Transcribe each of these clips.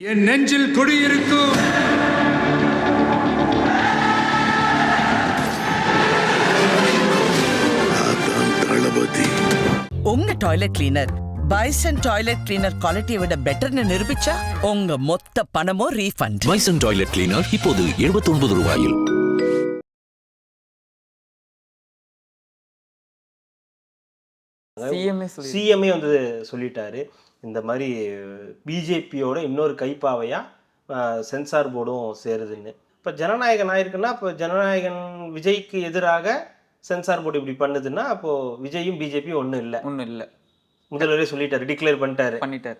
என் நெஞ்சில் குடியிருக்கும் உங்க toilet cleaner Bison toilet cleaner குவாலிட்டியை விட பெட்டர்னு நிரூபிச்சா உங்க மொத்த பணமும் ரீஃபண்ட் பைசன் டாய்லெட் கிளீனர் இப்போது 79 ரூபாயில். சிஎம்ஏ வந்து சொல்லிட்டாரு. இந்த மாதிரி பிஜேபியோட இன்னொரு கைப்பாவையா அஹ், சென்சார் போர்டும் சேருதுன்னு. இப்போ ஜனநாயகன் ஆயிருக்குன்னா இப்போ ஜனநாயகன் விஜய்க்கு எதிராக சென்சார் போர்டு இப்படி பண்ணுதுன்னா அப்போ விஜயும் பிஜேபியும் ஒன்றும் இல்லை. ஒன்றும் இல்லை. முதல்வரே சொல்லிட்டாரு டிக்ளேர் பண்ணிட்டாரு. பண்ணிட்டார்.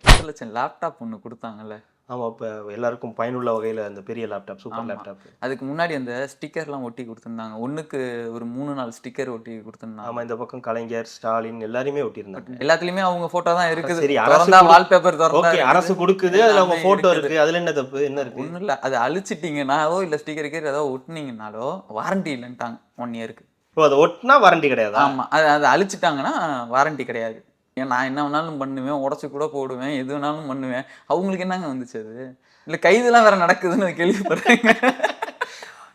லேப்டாப் ஒன்று கொடுத்தாங்கல்ல. ஆமா இப்போ எல்லாருக்கும் பயனுள்ள வகையில் அந்த பெரிய லேப்டாப் சூப்பர். லேப்டாப் அதுக்கு முன்னாடி அந்த ஸ்டிக்கர்லாம் ஒட்டி கொடுத்துருந்தாங்க. ஒன்றுக்கு ஒரு மூணு நாலு ஸ்டிக்கர் ஒட்டி கொடுத்துருந்தாங்க. ஆமா இந்த பக்கம் கலைஞர் ஸ்டாலின் எல்லாரையுமே ஒட்டியிருந்தாங்க. எல்லாத்துலயுமே அவங்க போட்டோ தான் இருக்குது. சரி, அரசு வால்பேப்பர் ஓகே அரசு இருக்குது. கொடுக்குது அதுல அவங்க எல்லாமே போட்டோ இருக்குது. இருக்கு. அதுல என்ன தப்பு என்ன இருக்கு? ஒன்றும் இல்லை. அது அழிச்சிட்டிங்கனாலோ இல்லை ஸ்டிக்கர் கீர் ஏதோ ஒட்டுனீங்கனாலோ வாரண்டி இல்லைன்ட்டாங்க ஒன் இயருக்கு இப்போ அதை ஒட்டினா வாரண்டி கிடையாதா? ஆமா அது அதை அழிச்சிட்டாங்கன்னா வாரண்டி கிடையாது. ஏன் நான் என்ன வேணாலும் பண்ணுவேன் உடச்சி கூட போடுவேன் எது வேணாலும் பண்ணுவேன். அவங்களுக்கு என்னங்க வந்துச்சு அது? இல்லை கைதெல்லாம் வேற நடக்குதுன்னு கேள்விப்படுறேங்க.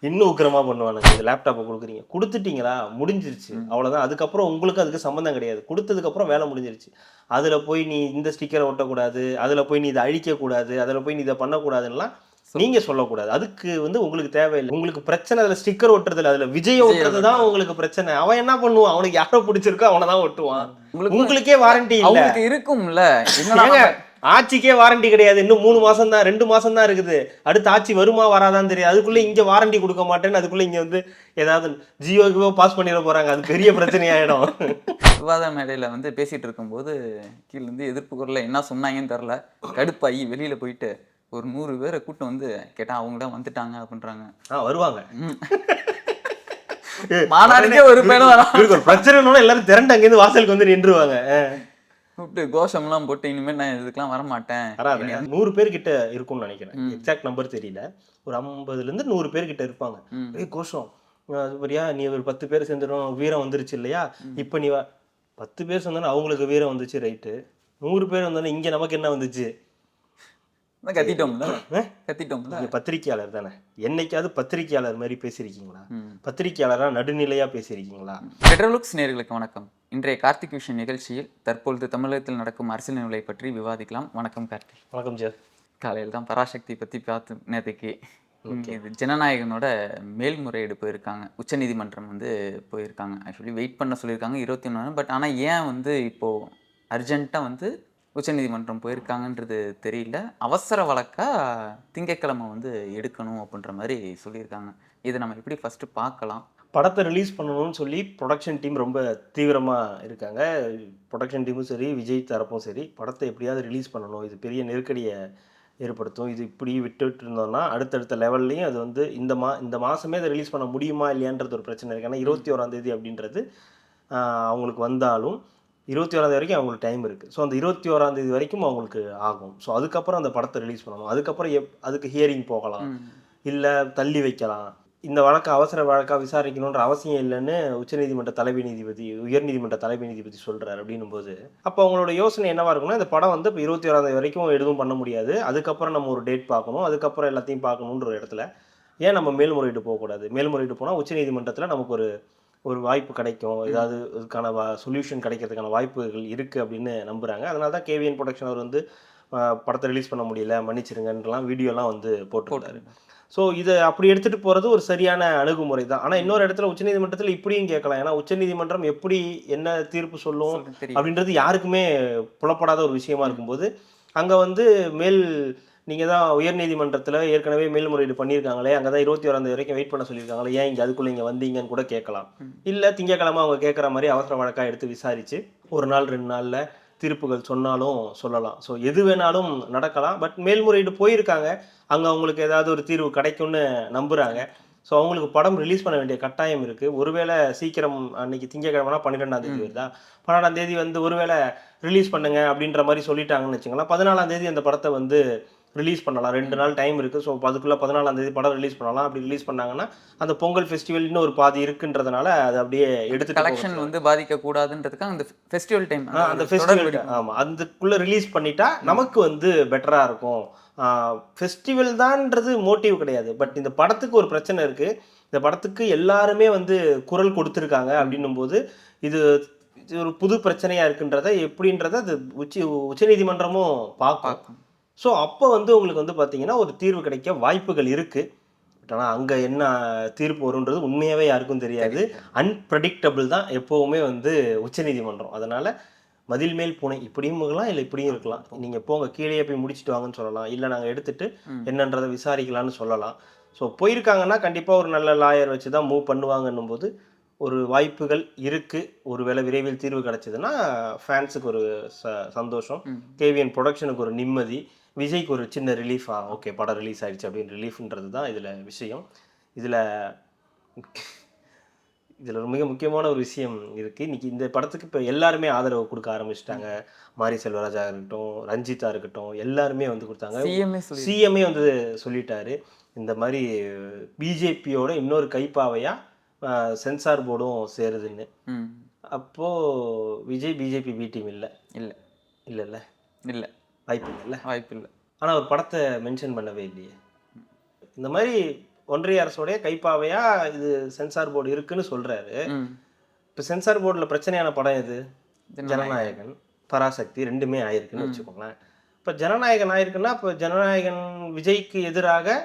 இன்னும் உக்கிரமா பண்ணுவானுங்க. இந்த லேப்டாப்பை கொடுக்குறீங்க. கொடுத்துட்டீங்களா? முடிஞ்சிருச்சு. அவ்வளவுதான். அதுக்கப்புறம் உங்களுக்கு அதுக்கு சம்மந்தம் கிடையாது. கொடுத்ததுக்கு அப்புறம் வேலை முடிஞ்சிருச்சு. அதுல போய் நீ இந்த ஸ்டிக்கரை ஒட்டக்கூடாது அதுல போய் நீ இதை அழிக்க கூடாது அதுல போய் நீ இதை பண்ணக்கூடாதுன்னா நீங்க சொல்லக்கூடாது. அதுக்கு வந்து உங்களுக்கு தேவையில்லை. உங்களுக்கு பிரச்சனை அதுல ஸ்டிக்கர் ஒட்டுறதுல அதுல விஜய் ஒட்டுறது தான் உங்களுக்கு பிரச்சனை. அவன் என்ன பண்ணுவான்? அவனுக்கு யாரை பிடிச்சிருக்கோ அவனை தான் ஒட்டுவான். உங்களுக்கு வாரண்டி இல்ல. அவங்களுக்கு இருக்கும்ல. ஆட்சிக்கே வாரண்டி கிடையாது. இன்னும் மூணு மாசம் தான் ரெண்டு மாசம் தான் இருக்குது. அடுத்த ஆட்சி வருமா வராதான்னு தெரியாது. அதுக்குள்ள இங்க வாரண்டி கொடுக்க மாட்டேன்னு அதுக்குள்ள இங்க வந்து ஏதாவது ஜியோ பாஸ் பண்ணிட போறாங்க. அது பெரிய பிரச்சனையாயிடும். விவாத மேடையில வந்து பேசிட்டு இருக்கும்போது கீழ இருந்து எதிர்ப்பு குரல்ல என்ன சொன்னாங்கன்னு தெரில கடுப்பாகி வெளியில போயிட்டு ஒரு நூறு பேரை கூட்டம் வந்து கேட்டா அவங்க தான் வந்துட்டாங்க அப்படின்றாங்க. ஆ வருவாங்க. மாநாடுக்கே ஒரு இவருக்கு ஒரு பிரச்சனைனாலும் எல்லாரும் திரண்டு அங்கேருந்து வாசலுக்கு வந்து நின்றுவாங்க. கூப்பிட்டு கோஷம்லாம் போட்டு இனிமேல் நான் இதுக்கெல்லாம் வர மாட்டேன் வராது நூறு பேர் கிட்ட இருக்கும்னு நினைக்கிறேன். எக்ஸாக்ட் நம்பர் தெரியல. ஒரு ஐம்பதுல இருந்து நூறு பேர் கிட்ட இருப்பாங்க. ஏய் கோஷம். வரியா நீ ஒரு பத்து பேர் சேர்ந்துடும் வீரம் வந்துருச்சு இல்லையா? இப்போ நீ பத்து பேர் சேர்ந்தோன்னா அவங்களுக்கு வீரம் வந்துச்சு ரைட்டு நூறு பேர் வந்தோன்னா இங்க நமக்கு என்ன வந்துச்சு? கத்திட்டோம்ல? கத்திட்டோம்ல. நீங்க பத்திரிக்கையாளர் தானே. என்னைக்காவது பத்திரிக்கையாளர் மாதிரி பேசியிருக்கீங்களா? ம். பத்திரிக்கையாளரா நடுநிலையா பேசியிருக்கீங்களா? பெட்ரோலுக்ஸ் நேர்களுக்கு வணக்கம். இன்றைய கார்த்திக் விஷன் நிகழ்ச்சியில் தற்பொழுது தமிழகத்தில் நடக்கும் அரசியல் நிலை பற்றி விவாதிக்கலாம். வணக்கம் கார்த்திக். வணக்கம் சார். காலையில் தான் பராசக்தி பற்றி பார்த்து நேற்றுக்கு ஜனநாயகனோட மேல்முறையீடு போயிருக்காங்க உச்சநீதிமன்றம் வந்து போயிருக்காங்க. ஆக்சுவலி வெயிட் பண்ண சொல்லியிருக்காங்க இருபத்தி ஒன்று பட் ஆனால் ஏன் வந்து இப்போது அர்ஜென்ட்டாக வந்து உச்சநீதிமன்றம் போயிருக்காங்கன்றது தெரியல. அவசர வழக்கா திங்கட்கிழமை வந்து எடுக்கணும் அப்படின்ற மாதிரி சொல்லியிருக்காங்க. இதை நம்ம எப்படி ஃபஸ்ட்டு பார்க்கலாம். படத்தை ரிலீஸ் பண்ணணும்னு சொல்லி ப்ரொடக்ஷன் டீம் ரொம்ப தீவிரமாக இருக்காங்க. ப்ரொடக்ஷன் டீமும் சரி விஜய் தரப்பும் சரி படத்தை எப்படியாவது ரிலீஸ் பண்ணணும். இது பெரிய நெருக்கடியை ஏற்படுத்தும். இது இப்படி விட்டுட்டு இருந்தோம்னா அடுத்தடுத்த லெவல்லையும் அது வந்து இந்த மா இந்த மாதமே அதை ரிலீஸ் பண்ண முடியுமா இல்லையான்றது ஒரு பிரச்சனை இருக்குது ஏன்னா இருபத்தி ஓராந்தேதி அப்படின்றது அவங்களுக்கு வந்தாலும் இருபத்தி ஓராந்தேதி வரைக்கும் அவங்களுக்கு டைம் இருக்குது ஸோ அந்த இருபத்தி ஓராந்தேதி வரைக்கும் அவங்களுக்கு ஆகும். ஸோ அதுக்கப்புறம் அந்த படத்தை ரிலீஸ் பண்ணணும். அதுக்கப்புறம் எப் அதுக்கு ஹியரிங் போகலாம். இல்லை தள்ளி வைக்கலாம். இந்த வழக்கை அவசர வழக்காக விசாரிக்கணுன்ற அவசியம் இல்லைன்னு உச்சநீதிமன்ற தலைமை நீதிபதி உயர்நீதிமன்ற தலைமை நீதிபதி சொல்கிறார் அப்படின்னும் போது அப்போ அவங்களோட யோசனை என்னவா இருக்கும்னா இந்த படம் வந்து இப்போ இருபத்தி ஓராந்தேதி வரைக்கும் எதுவும் பண்ண முடியாது. அதுக்கப்புறம் நம்ம ஒரு டேட் பார்க்கணும். அதுக்கப்புறம் எல்லாத்தையும் பார்க்கணுன்ற ஒரு இடத்துல ஏன் நம்ம மேல்முறையீடு போகக்கூடாது? மேல்முறையீடு போனால் உச்சநீதிமன்றத்தில் நமக்கு ஒரு ஒரு வாய்ப்பு கிடைக்கும். ஏதாவது இதுக்கான சொல்யூஷன் கிடைக்கிறதுக்கான வாய்ப்புகள் இருக்குது அப்படின்னு நம்புகிறாங்க அதனால தான் கேவிஎன் ப்ரொடக்ஷன் அவர் வந்து படத்தை ரிலீஸ் பண்ண முடியல மன்னிச்சிருங்கன்றலாம் வீடியோலாம் வந்து போட்டுருந்தாரு. ஸோ இதை அப்படி எடுத்துகிட்டு போகிறது ஒரு சரியான அணுகுமுறை தான். ஆனால் இன்னொரு இடத்துல உச்சநீதிமன்றத்தில் இப்படியும் கேட்கலாம். ஏன்னா உச்சநீதிமன்றம் எப்படி என்ன தீர்ப்பு சொல்லும் அப்படின்றது யாருக்குமே புலப்படாத ஒரு விஷயமா இருக்கும்போது அங்கே வந்து மேல் நீங்கள் தான் உயர்நீதிமன்றத்தில் ஏற்கனவே மேல்முறையீடு பண்ணியிருக்காங்களே அங்கே தான் இருபத்தி ஓராந்தேதி வரைக்கும் வெயிட் பண்ண சொல்லியிருக்காங்களே ஏன் இங்கே அதுக்குள்ளே இங்கே வந்தீங்கன்னு கூட கேட்கலாம். இல்லை திங்கக்கிழமை அவங்க கேட்குற மாதிரி அவசர வழக்காக எடுத்து விசாரித்து ஒரு நாள் ரெண்டு நாளில் தீர்ப்புகள் சொன்னாலும் சொல்லலாம். ஸோ எது வேணாலும் நடக்கலாம். பட் மேல்முறையீடு போயிருக்காங்க. அங்கே அவங்களுக்கு ஏதாவது ஒரு தீர்வு கிடைக்கும்னு நம்புகிறாங்க ஸோ அவங்களுக்கு படம் ரிலீஸ் பண்ண வேண்டிய கட்டாயம் இருக்குது ஒருவேளை சீக்கிரம் அன்னைக்கு திங்கக்கிழமைனா பன்னிரெண்டாம் தேதி வருதா? பன்னெண்டாம் தேதி வந்து ஒருவேளை ரிலீஸ் பண்ணுங்க அப்படின்ற மாதிரி சொல்லிட்டாங்கன்னு வச்சுங்களேன் பதினாலாம் தேதி அந்த படத்தை வந்து ரிலீஸ் பண்ணலாம். ரெண்டு நாள் டைம் இருக்குது ஸோ அதுக்குள்ளே பதினாலாம் தேதி படம் ரிலீஸ் பண்ணலாம். அப்படி ரிலீஸ் பண்ணாங்கன்னா அந்த பொங்கல் ஃபெஸ்டிவல் இன்னும் ஒரு பாதி இருக்குன்றதுனால அது அப்படியே எடுத்துட்டு கலெக்ஷன். வந்து பாதிக்க கூடாதுன்றதுக்காக அந்த ஃபெஸ்டிவல் டைம் அந்த ஃபெஸ்டிவல் ஆமாம் அதுக்குள்ளே ரிலீஸ் பண்ணிட்டா நமக்கு வந்து பெட்டராக இருக்கும். ஃபெஸ்டிவல் தான்ன்றது மோட்டிவ் கிடையாது. பட் இந்த படத்துக்கு ஒரு பிரச்சனை இருக்குது இந்த படத்துக்கு எல்லாருமே வந்து குரல் கொடுத்துருக்காங்க அப்படின்னும் போது இது இது ஒரு புது பிரச்சனையாக இருக்குன்றத எப்படின்றத அது உச்சி உச்சநீதிமன்றமும் பார்க்கும். ஸோ அப்போ வந்து உங்களுக்கு வந்து பார்த்தீங்கன்னா ஒரு தீர்வு கிடைக்க வாய்ப்புகள் இருக்குது பட் ஆனால் அங்கே என்ன தீர்ப்பு வரும்ன்றது உண்மையாகவே யாருக்கும் தெரியாது. அன்பிரடிக்டபிள் தான் எப்போவுமே வந்து உச்சநீதிமன்றம். அதனால் மதில் மேல் பூனை இப்படியும் இருக்கலாம் இல்லை இப்படியும் இருக்கலாம். நீங்கள் போங்க கீழே போய் முடிச்சுட்டு வாங்கன்னு சொல்லலாம். இல்லை நாங்கள் எடுத்துட்டு என்னன்றதை விசாரிக்கலாம்னு சொல்லலாம். ஸோ போயிருக்காங்கன்னா கண்டிப்பாக ஒரு நல்ல லாயர் வச்சு தான் மூவ் பண்ணுவாங்கன்னும் போது ஒரு வாய்ப்புகள் இருக்குது ஒருவேளை விரைவில் தீர்வு கிடைச்சதுன்னா ஃபேன்ஸுக்கு ஒரு ச சந்தோஷம். கேவிஎன் ப்ரொடக்ஷனுக்கு ஒரு நிம்மதி. விஜய்க்கு ஒரு சின்ன ரிலீஃபா ஓகே படம் ரிலீஸ் ஆயிடுச்சு அப்படின்னு ரிலீஃப்ன்றது தான் இதில் விஷயம். இதில் இதில் ஒரு மிக முக்கியமான ஒரு விஷயம் இருக்குது இன்னைக்கு இந்த படத்துக்கு இப்போ எல்லாருமே ஆதரவு கொடுக்க ஆரம்பிச்சிட்டாங்க. மாரி செல்வராஜா இருக்கட்டும் ரஞ்சிதா இருக்கட்டும் எல்லாருமே வந்து கொடுத்தாங்க. சிஎம்ஏ வந்து சொல்லிட்டாரு. இந்த மாதிரி பிஜேபியோட இன்னொரு கைப்பாவையாக சென்சார் போர்டும் சேருதுன்னு. அப்போது விஜய் பிஜேபி பி டீம் இல்லை? இல்லை. இல்லைல்ல? இல்லை. வாய்ப்பு இல்லைல்ல வாய்ப்பு இல்லை ஆனால் ஒரு படத்தை மென்ஷன் பண்ணவே இல்லையே. இந்த மாதிரி ஒன்றிய அரசோடைய கைப்பாவையா இது சென்சார் போர்டு இருக்குன்னு சொல்றாரு. இப்போ சென்சார் போர்டில் பிரச்சனையான படம் எது? ஜனநாயகன். பராசக்தி ரெண்டுமே ஆயிருக்குன்னு வச்சுக்கோங்களேன். இப்போ ஜனநாயகன் ஆயிருக்குன்னா இப்போ ஜனநாயகன் விஜய்க்கு எதிராக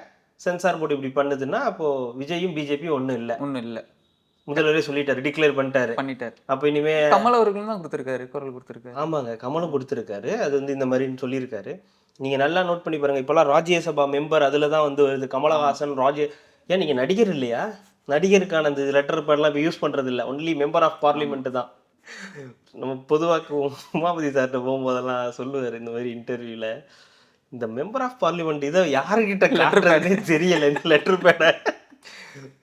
சென்சார் போர்டு இப்படி பண்ணுதுன்னா அப்போ விஜயும் பிஜேபியும் ஒன்றும் இல்லை. ஒன்றும் இல்லை. முதல்வரே சொல்லிட்டாரு டிக்ளேர் பண்ணிட்டாரு. பண்ணிட்டார். அப்போ இனிமே கமல் அவர்களும் தான் கொடுத்துருக்காரு குரல் கொடுத்துருக்காரு. ஆமாங்க கமலும் கொடுத்துருக்காரு. அது வந்து இந்த மாதிரின்னு சொல்லியிருக்காரு. நீங்க நல்லா நோட் பண்ணி பாருங்க இப்போலாம் ராஜ்யசபா மெம்பர் அதுல தான் வந்து வருது. கமலஹாசன் ராஜ்ய ஏன் நீங்க நடிகர் இல்லையா? நடிகருக்கான இந்த லெட்டர் பேர்லாம் இப்போ யூஸ் பண்றது இல்லை ஒன்லி மெம்பர் ஆஃப் பார்லிமெண்ட் தான். நம்ம பொதுவாக உமாபதி சார்கிட்ட போகும்போதெல்லாம் சொல்லுவார் இந்த மாதிரி இன்டர்வியூல இந்த மெம்பர் ஆஃப் பார்லிமெண்ட் இதை யாருக்கிட்ட காட்டுறதுனே தெரியல இந்த லெட்டர் பேடை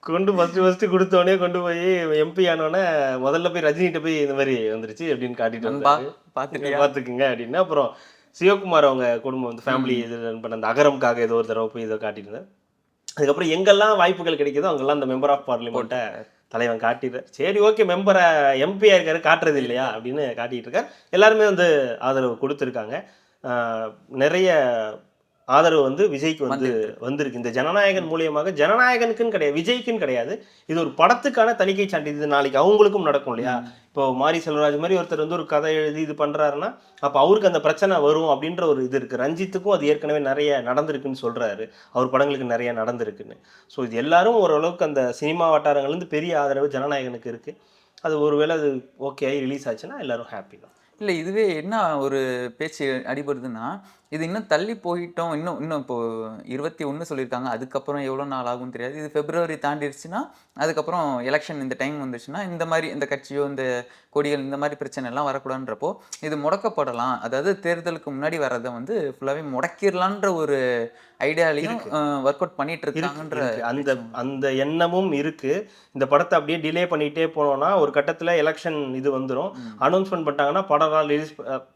கொண்டு ஃபஸ்ட்டு ஃபஸ்ட்டு கொடுத்தோடனே கொண்டு போய் எம்பி ஆனோடனே முதல்ல போய் ரஜினிகிட்ட போய் இந்த மாதிரி வந்துருச்சு அப்படின்னு காட்டிட்டு பார்த்துட்டியா பார்த்துக்குங்க அப்படின்னு. அப்புறம் சிவகுமார் அவங்க குடும்பம் வந்து ஃபேமிலி இது ரன் பண்ண அந்த அகரம்காக ஏதோ ஒரு தடவை போய் இதை காட்டியிருந்தேன் அதுக்கப்புறம் எங்கெல்லாம் வாய்ப்புகள் கிடைக்குதோ அங்கெல்லாம் அந்த மெம்பர் ஆஃப் பார்லிமெண்ட்டை தலைவன் காட்டிடுறார். சரி ஓகே மெம்பரை எம்பியாக இருக்காரு காட்டுறது இல்லையா அப்படின்னு காட்டிட்டு இருக்கார். எல்லாருமே வந்து ஆதரவு கொடுத்துருக்காங்க. நிறைய ஆதரவு வந்து விஜய்க்கு வந்து வந்திருக்கு. இந்த ஜனநாயகன் மூலியமாக ஜனநாயகனுக்குன்னு கிடையாது விஜய்க்குன்னு கிடையாது. இது ஒரு படத்துக்கான தணிக்கை சான்று. இது நாளைக்கு அவங்களுக்கும் நடக்கும் இல்லையா? இப்போ மாரி செல்வராஜ் மாதிரி ஒருத்தர் வந்து ஒரு கதை எழுதி இது பண்றாருன்னா அப்போ அவருக்கு அந்த பிரச்சனை வரும் அப்படின்ற ஒரு இது இருக்கு. ரஞ்சித்துக்கும் அது ஏற்கனவே நிறைய நடந்திருக்குன்னு சொல்றாரு. அவர் படங்களுக்கு நிறைய நடந்திருக்குன்னு. ஸோ இது எல்லாரும் ஓரளவுக்கு அந்த சினிமா வட்டாரங்கள்லேருந்து பெரிய ஆதரவு ஜனநாயகனுக்கு இருக்கு. அது ஒருவேளை அது ஓகே ஆகி ரிலீஸ் ஆச்சுன்னா எல்லாரும் ஹாப்பி தான். இல்லை இதுவே என்ன ஒரு பேச்சு அடிபடுதுன்னா இது இன்னும் தள்ளி போயிட்டோம். இன்னும் இன்னும் இப்போ இருபத்தி ஒன்று சொல்லியிருக்காங்க. அதுக்கப்புறம் எவ்வளோ நாள் ஆகும்னு தெரியாது. இது பிப்ரவரி தாண்டிடுச்சுன்னா அதுக்கப்புறம் எலெக்ஷன் இந்த டைம் வந்துச்சுன்னா இந்த மாதிரி இந்த கட்சியோ இந்த கொடிகள் இந்த மாதிரி பிரச்சனை எல்லாம் வரக்கூடாதுன்றப்போ இது முடக்கப்படலாம். அதாவது தேர்தலுக்கு முன்னாடி வர்றதை வந்து ஃபுல்லாகவே முடக்கிடலான்ற ஒரு ஐடியாலையும் ஒர்க் அவுட் பண்ணிட்டு இருக்கு, இருக்காங்கன்ற இருக்கு. அந்த அந்த எண்ணமும் இருக்கு. இந்த படத்தை அப்படியே டிலே பண்ணிட்டே போனோம்னா ஒரு கட்டத்துல எலெக்ஷன் இது வந்துரும். அனௌன்ஸ்மெண்ட் பண்ணிட்டாங்கன்னா படம் ரிலீஸ்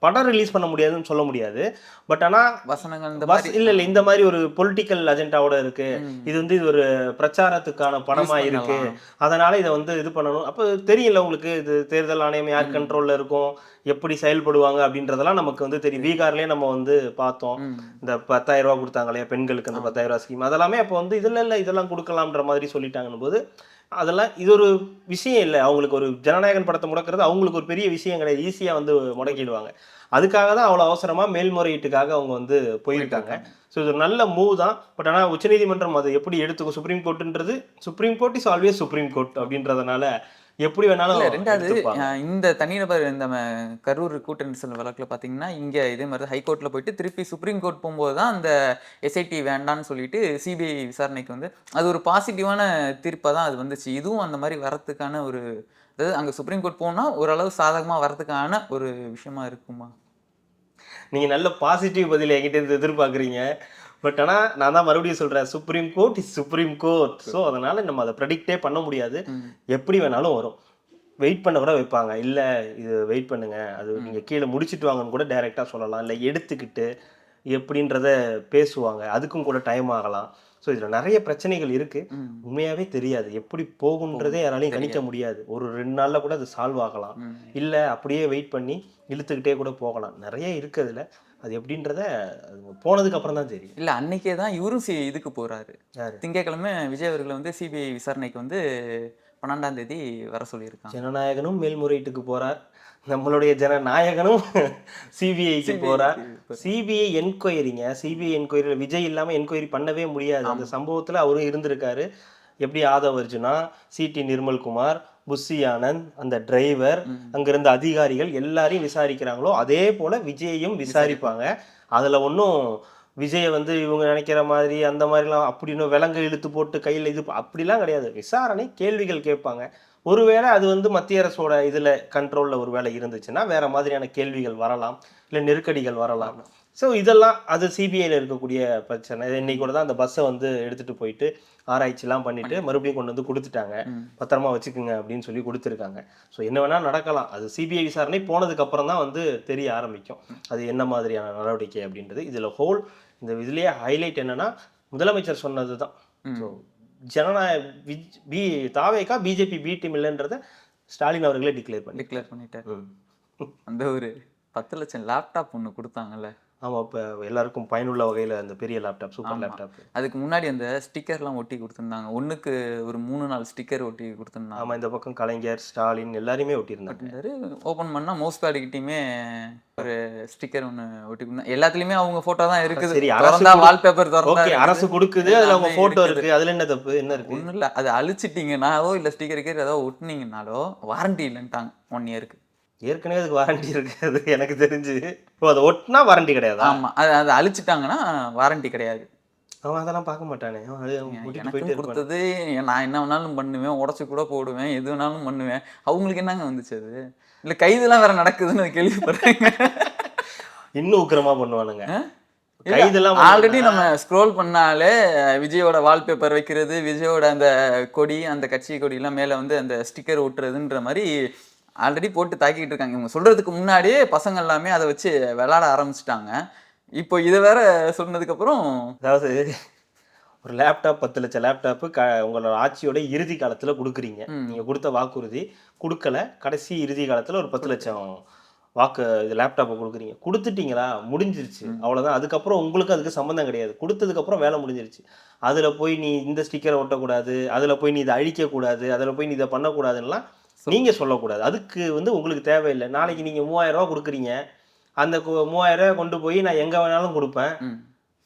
படம் ரிலீஸ் பண்ண முடியாதுன்னு சொல்ல முடியாது. பட் ஆனா வசனங்கள் இந்த பஸ் இல்ல இல்ல இந்த மாதிரி ஒரு பொலிட்டிக்கல் அஜெண்டாவோட இருக்கு. இது வந்து இது ஒரு பிரச்சாரத்துக்கான Use இருக்கு. அதனால இதை வந்து இது பண்ணணும். அப்போ தெரியல உங்களுக்கு இது தேர்தல் ஆணையம் யார் கண்ட்ரோல்ல இருக்கும்? எப்படி செயல்படுவாங்க அப்படின்றதெல்லாம் நமக்கு வந்து தெரியும். பீகார்லயே நம்ம வந்து பார்த்தோம். இந்த பத்தாயிரம் ரூபா கொடுத்தாங்க இல்லையா பெண்களுக்கு அந்த பத்தாயிரம் ரூபா ஸ்கீம் அதெல்லாமே அப்போ வந்து இதுல இல்ல இதெல்லாம் கொடுக்கலாம்ன்ற மாதிரி சொல்லிட்டாங்கன்னு போது அதெல்லாம் இது ஒரு விஷயம் இல்லை. அவங்களுக்கு ஒரு ஜனநாயகன் படத்தை முடக்கிறது அவங்களுக்கு ஒரு பெரிய விஷயம் கிடையாது. ஈஸியாக வந்து முடக்கிடுவாங்க. அதுக்காக தான் அவ்வளோ அவசரமாக மேல்முறையீட்டுக்காக அவங்க வந்து போயிருக்காங்க. ஸோ இது ஒரு நல்ல மூவ் தான். பட் ஆனால் உச்சநீதிமன்றம் அதை எப்படி எடுத்துக்கும்? Supreme கோர்ட்டுன்றது supreme court is always supreme court அப்படின்றதுனால எப்படி வேணாலும் ரெண்டாவது இந்த தனிநபர் இந்த கரூர் கூட்ட நெரிசல் வழக்குல பாத்தீங்கன்னா இங்க இதே மாதிரி ஹைகோர்ட்ல போயிட்டு திருப்பி சுப்ரீம் கோர்ட் போகும்போது தான் அந்த எஸ்ஐடி வேண்டான்னு சொல்லிட்டு சிபிஐ விசாரணைக்கு வந்து அது ஒரு பாசிட்டிவான தீர்ப்பா தான் அது வந்துச்சு. இதுவும் அந்த மாதிரி வரத்துக்கான ஒரு அதாவது அங்க சுப்ரீம் கோர்ட் போனா ஓரளவு சாதகமா வரதுக்கான ஒரு விஷயமா இருக்குமா? நீங்க நல்ல பாசிட்டிவ் பதில் என்கிட்ட எதிர்பார்க்குறீங்க. பட் ஆனா நான் தான் மறுபடியும் சொல்றேன் supreme court is supreme court so அதனால நம்ம அதை ப்ரெடிக்டே பண்ண முடியாது. எப்படி வேணாலும் வரும். வெயிட் பண்ண கூட வைப்பாங்க. இல்ல இது வெயிட் பண்ணுங்க. அது நீங்க கீழே முடிச்சிட்டு வாங்கன்னு கூட டைரக்டா சொல்லலாம். இல்லை எடுத்துக்கிட்டு எப்படின்றத பேசுவாங்க. அதுக்கும் கூட டைம் ஆகலாம். ஸோ இதுல நிறைய பிரச்சனைகள் இருக்கு. ம். உண்மையாவே தெரியாது. எப்படி போகுன்றதே யாராலையும் கணிக்க முடியாது. ஒரு ரெண்டு நாள்ல கூட அது சால்வ் ஆகலாம். இல்லை அப்படியே வெயிட் பண்ணி இழுத்துக்கிட்டே கூட போகலாம். நிறைய இருக்குது அதில். அது எப்படின்றத போனதுக்கு அப்புறம் தான் தெரியும். இல்ல அன்னைக்கே தான் இவரும் சி இதுக்கு யாரு? திங்கட்கிழமை விஜய் அவர்களை வந்து சிபிஐ விசாரணைக்கு வந்து பன்னெண்டாம் தேதி வர சொல்லியிருக்காங்க. ஜனநாயகனும் மேல்முறையீட்டுக்கு போறார். நம்மளுடைய ஜனநாயகனும் சிபிஐக்கு போறார். சிபிஐ என்கொயரிங்க சிபிஐ என்கொயரி விஜய் இல்லாம என்கொயரி பண்ணவே முடியாது. அந்த சம்பவத்துல அவரும் இருந்திருக்காரு. எப்படி ஆதவ் அர்ஜுனா சிடி நிர்மல்குமார் புஷி ஆனந்த் அந்த டிரைவர் அங்கிருந்த அதிகாரிகள் எல்லாரையும் விசாரிக்கிறாங்களோ அதே போல விஜயையும் விசாரிப்பாங்க. அதுல ஒன்றும் விஜயை வந்து இவங்க நினைக்கிற மாதிரி அந்த மாதிரிலாம் அப்படின்னு விலங்கு இழுத்து போட்டு கையில் இது அப்படிலாம் கிடையாது. விசாரணை கேள்விகள் கேட்பாங்க. ஒருவேளை அது வந்து மத்திய அரசோட இதில் கண்ட்ரோலில் ஒரு வேலை இருந்துச்சுன்னா வேற மாதிரியான கேள்விகள் வரலாம். இல்லை நெருக்கடிகள் வரலாம். ஸோ இதெல்லாம் அது சிபிஐயில் இருக்கக்கூடிய பிரச்சனை. இன்னைக்கு கூட தான் அந்த பஸ்ஸை வந்து எடுத்துட்டு போயிட்டு ஆராய்ச்சிலாம் பண்ணிட்டு மறுபடியும் கொண்டு வந்து கொடுத்துட்டாங்க. பத்திரமா வச்சுக்குங்க அப்படின்னு சொல்லி கொடுத்துருக்காங்க. ஸோ என்ன வேணால் நடக்கலாம். அது சிபிஐ விசாரணை போனதுக்கு அப்புறம் தான் வந்து தெரிய ஆரம்பிக்கும். அது என்ன மாதிரியான நடவடிக்கை அப்படின்றது. இதில் ஹோல் இந்த இதுலேயே ஹைலைட் என்னன்னா முதலமைச்சர் சொன்னது தான். ஸோ ஜனநாயக பி தாவேக்கா பிஜேபி பி டீம் இல்லைன்றத ஸ்டாலின் அவர்களே டிக்ளேர் பண்ணி டிக்ளேர் பண்ணிட்டாரு. அந்த ஒரு பத்து லட்சம் லேப்டாப் ஒன்று கொடுத்தாங்கல்ல. ஆமாம் இப்போ எல்லாருக்கும் பயனுள்ள வகையில் அந்த பெரிய லேப்டாப் சூப்பர் லேப்டாப் அதுக்கு முன்னாடி அந்த ஸ்டிக்கர்லாம் ஒட்டி கொடுத்துருந்தாங்க. ஒண்ணுக்கு ஒரு மூணு நாலு ஸ்டிக்கர் ஒட்டி கொடுத்துருந்தாங்க. ஆமாம் இந்த பக்கம் கலைஞர் ஸ்டாலின் எல்லாரையுமே ஒட்டியிருந்தாங்க. ஓப்பன் பண்ணா மவுஸ் பேடுக்கிட்டையுமே ஒரு ஸ்டிக்கர் ஒன்று ஒட்டி எல்லாத்துலயுமே அவங்க போட்டோ தான் இருக்குது. சரி அரசு வால்பேப்பர் ஓகே அரசு இருக்குது. கொடுக்குது அதில் அவங்க ஃபோட்டோ இருக்குது. இருக்கு. அதில் என்ன தப்பு? என்ன இருக்கு? ஒன்றும் இல்லை அது அழிச்சிட்டிங்கனாலோ இல்லை ஸ்டிக்கர் கீர் ஏதோ ஒட்டுனீங்கனாலோ வாரண்டி இல்லைன்ட்டாங்க ஒன் இயருக்கு ஏற்கனவே அதுக்கு வாரண்டி இருக்கு. அது எனக்கு தெரிஞ்சு. ஓ அதை ஒட்டினா வாரண்டி கிடையாதா? ஆமா. அது அதை அழிச்சிட்டாங்கன்னா வாரண்டி கிடையாது. அவன் அதெல்லாம் பார்க்க மாட்டானே. இருப்பான். கொடுத்தது நான் என்ன வேணாலும் பண்ணுவேன் உடச்சி கூட போடுவேன் எது வேணாலும் பண்ணுவேன். அவங்களுக்கு என்னங்க வந்துச்சு அது? இல்லை கைதெல்லாம் வேற நடக்குதுன்னு கேள்விப்படுறேங்க. இன்னும் உக்கிரமா பண்ணுவானுங்க. கைதெல்லாம் ஆல்ரெடி நம்ம ஸ்க்ரோல் பண்ணாலே விஜயோட வால்பேப்பர் வைக்கிறது விஜயோட அந்த கொடி அந்த கட்சி கொடியெல்லாம் மேலே வந்து அந்த ஸ்டிக்கர் ஒட்டுறதுன்ற மாதிரி ஆல்ரெடி போட்டு தாக்கிட்டு இருக்காங்க. இவங்க சொல்றதுக்கு முன்னாடியே பசங்க எல்லாமே அதை வச்சு விளாட ஆரம்பிச்சிட்டாங்க. இப்போ இதை வேற சொன்னதுக்கப்புறம் அதாவது ஒரு லேப்டாப் பத்து லட்சம் லேப்டாப்பு க உங்களோட ஆட்சியோட இறுதி காலத்தில் கொடுக்குறீங்க. நீங்கள் கொடுத்த வாக்குறுதி கொடுக்கல. கடைசி இறுதி காலத்தில் ஒரு பத்து லட்சம் வாக்கு இது லேப்டாப்பை கொடுக்குறீங்க. கொடுத்துட்டீங்களா? முடிஞ்சிருச்சு. அவ்வளோதான் அதுக்கப்புறம் உங்களுக்கு அதுக்கு சம்மந்தம் கிடையாது. கொடுத்ததுக்கப்புறம் வேலை முடிஞ்சிருச்சு. அதில் போய் நீ இந்த ஸ்டிக்கரை ஒட்டக்கூடாது. அதில் போய் நீ இதை அழிக்கக்கூடாது. அதில் போய் நீ இதை பண்ணக்கூடாதுன்னெலாம் நீங்கள் சொல்லக்கூடாது. அதுக்கு வந்து உங்களுக்கு தேவையில்லை. நாளைக்கு நீங்கள் மூவாயிரம் ரூபா கொடுக்குறீங்க. அந்த மூவாயிரம் ரூபாய் கொண்டு போய் நான் எங்கே வேணாலும் கொடுப்பேன்.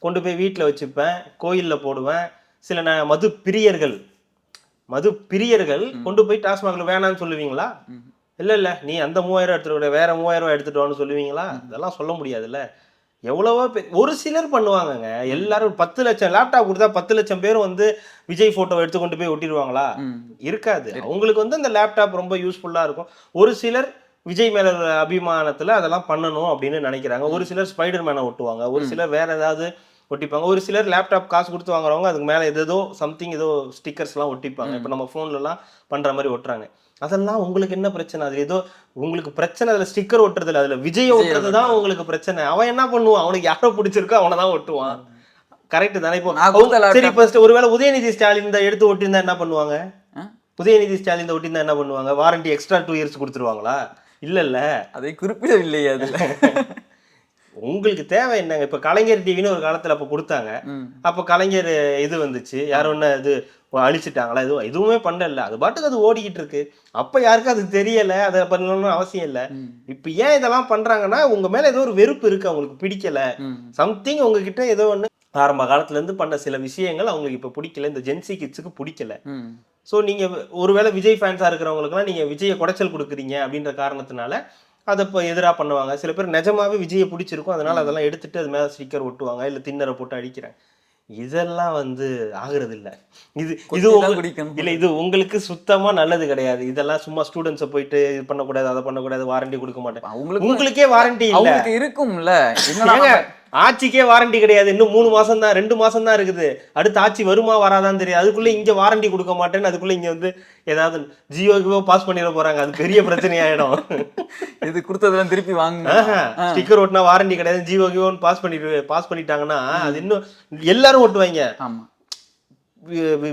கொண்டு போய் வீட்டில் வச்சுப்பேன். கோயிலில் போடுவேன். சில ந மது பிரியர்கள் மது பிரியர்கள் கொண்டு போய் டாஸ்மாகில் வேணாம்னு சொல்லுவீங்களா? இல்லை இல்லை. நீ அந்த மூவாயிரம் எடுத்துட்டு விட வேற மூவாயிரம் ரூபாய் எடுத்துட்டு வான்னு சொல்லுவீங்களா? இதெல்லாம் சொல்ல முடியாதுல்ல. எவ்வளவோ பேர் ஒரு சிலர் பண்ணுவாங்கங்க. எல்லாரும் பத்து லட்சம் லேப்டாப் கொடுத்தா பத்து லட்சம் பேர் வந்து விஜய் ஃபோட்டோ எடுத்து கொண்டு போய் ஒட்டிடுவாங்களா. இருக்காது. அவங்களுக்கு வந்து அந்த லேப்டாப் ரொம்ப யூஸ்ஃபுல்லாக இருக்கும். ஒரு சிலர் விஜய் மேல அபிமானத்துல அதெல்லாம் பண்ணணும் அப்படின்னு நினைக்கிறாங்க. ஒரு சிலர் ஸ்பைடர் மேனை ஒட்டுவாங்க. ஒரு சிலர் வேற ஏதாவது ஒட்டிப்பாங்க. ஒரு சிலர் லேப்டாப் காசு கொடுத்து வாங்குறவங்க அதுக்கு மேல ஏதோ சம்திங் ஏதோ ஸ்டிக்கர்ஸ்லாம் ஒட்டிப்பாங்க. இப்போ நம்ம ஃபோன்லலாம் பண்ற மாதிரி ஒட்டுறாங்க. அதெல்லாம் உங்களுக்கு என்ன பிரச்சனை? அது ஏதோ உங்களுக்கு பிரச்சனை அதுல ஸ்டிக்கர் ஒட்டுறது இல்ல அதுல விஜய் ஒட்டுறது தான் உங்களுக்கு பிரச்சனை. அவன் என்ன பண்ணுவான்? அவனுக்கு யாரோ பிடிச்சிருக்கோ அவனை தான் ஒட்டுவான். கரெக்ட் தானே? இப்போ சரி ஃபர்ஸ்ட் ஒருவேளை உதயநிதி ஸ்டாலின் இந்த எடுத்து ஒட்டியிருந்தா என்ன பண்ணுவாங்க? உதயநிதி ஸ்டாலின் ஒட்டியிருந்தா என்ன பண்ணுவாங்க? வாரண்டி எக்ஸ்ட்ரா டூ இயர்ஸ் கொடுத்துருவாங்களா? இல்ல இல்ல அதை குறிப்பிடவில்லையே அதுல. உங்களுக்கு தேவை என்னங்க? இப்ப கலைஞர் டிவின்னு ஒரு காலத்துல அப்ப கொடுத்தாங்க. அப்ப கலைஞர் இது வந்துச்சு. யாரும் என்ன இது அழிச்சிட்டாங்களா? எதுவும் எதுவுமே பண்ணல. அது பாட்டுக்கு அது ஓடிக்கிட்டு இருக்கு. அப்ப யாருக்கும் அது தெரியல. அதை பண்ணணும்னு அவசியம் இல்ல. இப்ப ஏன் இதெல்லாம் பண்றாங்கன்னா உங்க மேல ஏதோ ஒரு வெறுப்பு இருக்கு. அவங்களுக்கு பிடிக்கல. சம்திங் உங்ககிட்ட ஏதோ ஒண்ணு. ஆரம்ப காலத்துல இருந்து பண்ண சில விஷயங்கள் அவங்களுக்கு இப்ப பிடிக்கல. இந்த ஜென்சி கிட்ஸுக்கு பிடிக்கல. ஸோ நீங்கள் ஒருவேளை விஜய் ஃபேன்ஸாக இருக்கிறவங்களுக்குலாம் நீங்கள் விஜயை குடைச்சல் கொடுக்குறீங்க அப்படின்ற காரணத்தினால அதை இப்போ எதிராக பண்ணுவாங்க. சில பேர் நிஜமாவே விஜயை பிடிச்சிருக்கும். அதனால அதெல்லாம் எடுத்துட்டு அது மேலே ஸ்டிக்கர் ஒட்டுவாங்க. இல்லை திண்ணறை போட்டு அடிக்கிறாங்க. இதெல்லாம் வந்து ஆகுறது இல்ல இது இது. இல்ல இது உங்களுக்கு சுத்தமா நல்லது கிடையாது. இதெல்லாம் சும்மா ஸ்டூடெண்ட்ஸை போயிட்டு இது பண்ணக்கூடாது அதை பண்ணக்கூடாது வாரண்டி கொடுக்க மாட்டேன். அவங்களுக்கு உங்களுக்கே வாரண்டி இல்ல. இருக்கும்ல. ஆட்சிக்கே வாரண்டி கிடையாது. இன்னும் மூணு மாசம் தான் ரெண்டு மாசம் தான் இருக்குது. அடுத்த ஆட்சி வருமா வராதான்னு தெரியாது. அதுக்குள்ள இங்க வாரண்டி கொடுக்க மாட்டேன்னு அதுக்குள்ள இங்க வந்து ஏதாவது ஜியோக்கு பாஸ் பண்ணிட போறாங்க. அது பெரிய பிரச்சனையாயிடும். இது கொடுத்ததெல்லாம் திருப்பி வாங்க ஸ்டிக்கர் ஓட்டினா வாரண்டி கிடையாது. ஜியோ கியோன்னு பாஸ் பண்ணிட்டு பாஸ் பண்ணிட்டாங்கன்னா அது இன்னும் எல்லாரும் ஓட்டுவாங்க. ஆமா. வி-